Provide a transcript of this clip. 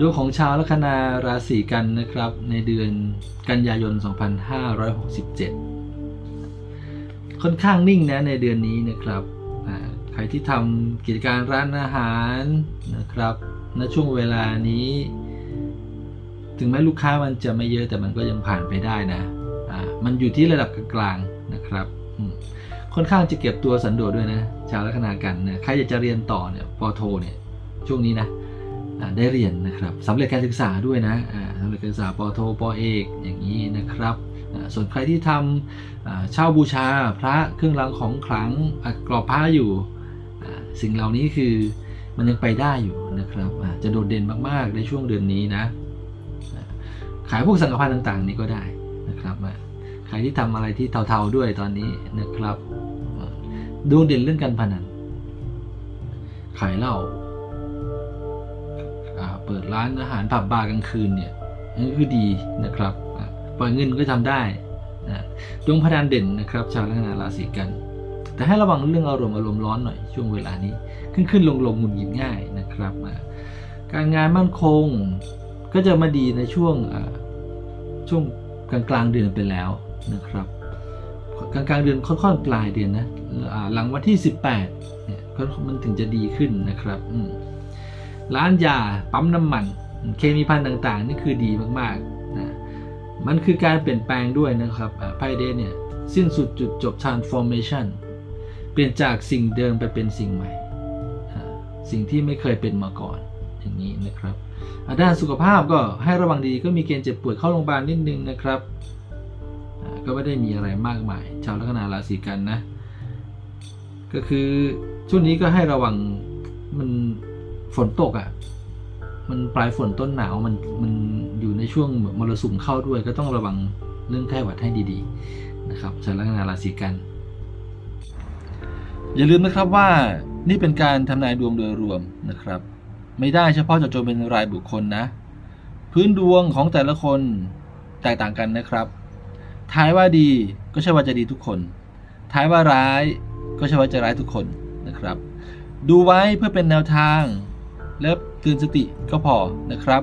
ดวงของชาวลัคนาราศีกันนะครับ ในเดือนกันยายน 2567 ค่อนข้างนิ่งนะในเดือนนี้นะครับใครที่ทำกิจการร้านอาหารนะครับณช่วงเวลานี้ ถึงแม้ลูกค้ามันจะไม่เยอะแต่มันก็ยังผ่านไปได้นะมันอยู่ที่ระดับกลางๆนะครับค่อนข้างจะเก็บตัวสันโดษด้วยนะ ชาวลัคนากันนะใครอยากจะเรียนต่อเนี่ยปอโทเนี่ยช่วงนี้นะ ได้เรียนนะครับสำเร็จการศึกษาด้วยนะสำเร็จการศึกษาปอโทปอเอกอย่างนี้นะครับ ส่วนใครที่ทำเช่าบูชาพระเครื่องรางของขลังกรอบผ้าอยู่ สิ่งเหล่านี้คือมันยังไปได้อยู่นะครับจะโดดเด่นมากๆในช่วงเดือนนี้นะขายพวกสังกพันธ์ต่างๆ นี้ก็ได้นะครับใครที่ทำอะไรที่เทาๆด้วยตอนนี้นะครับดวงเด่นเรื่องการพนันขายเหล้า เปิดร้านอาหารผับบาร์กลางคืนเนี่ยนี่คือดีนะครับปล่อยเงินก็ทำได้นะดวงพนันเด่นนะครับ ชาวลัคนาราศีกัน แต่ให้ระวังเรื่องอารมณ์อารมณ์ร้อนหน่อยช่วงเวลานี้ ขึ้นขึ้นลงลงหงุดหงิดง่ายนะครับ การงานมั่นคงก็จะมาดีในช่วงช่วงกลางกลางเดือนไปแล้วนะครับ กลางกลางเดือนค่อนๆปลายเดือนนะหลังวันที่ 18เนี่ยมันถึงจะดีขึ้นนะครับอื ร้านยาปั๊มน้ำมัน เคมีพันต่างๆ นี่คือดีมากๆนะมันคือการเปลี่ยนแปลงด้วยนะครับไพเดนเนี่ยสิ้นสุดจุดจบ transformation เปลี่ยนจากสิ่งเดิมไปเป็นสิ่งใหม่ สิ่งที่ไม่เคยเป็นมาก่อนอย่างนี้นะครับด้านสุขภาพก็ให้ระวังดีก็มีเกณฑ์เจ็บป่วยเข้าโรงพยาบาลนิดนึงนะครับก็ไม่ได้มีอะไรมากมาย ชาวลัคนาราศีกันนะ ก็คือช่วงนี้ก็ให้ระวังมัน ฝนตกอะ่ะ มันปลายฝนต้นหนาวมันมันอยู่ในช่วงมรสุมเข้าด้วย ก็ต้องระวังเรื่องไข้หวัดให้ดีๆนะครับชาวลัคนาราศีกัน อย่าลืมนะครับว่านี่เป็นการทำนายดวงโดยรวมนะครับ ไม่ได้เฉพาะเจาะจงเป็นรายบุคคลนะ พื้นดวงของแต่ละคนแตกต่างกันนะครับ ท้ายว่าดีก็ใช่ว่าจะดีทุกคน ท้ายว่าร้ายก็ใช่ว่าจะร้ายทุกคนนะครับ ดูไว้เพื่อเป็นแนวทาง เละเตือนสติก็พอนะครับ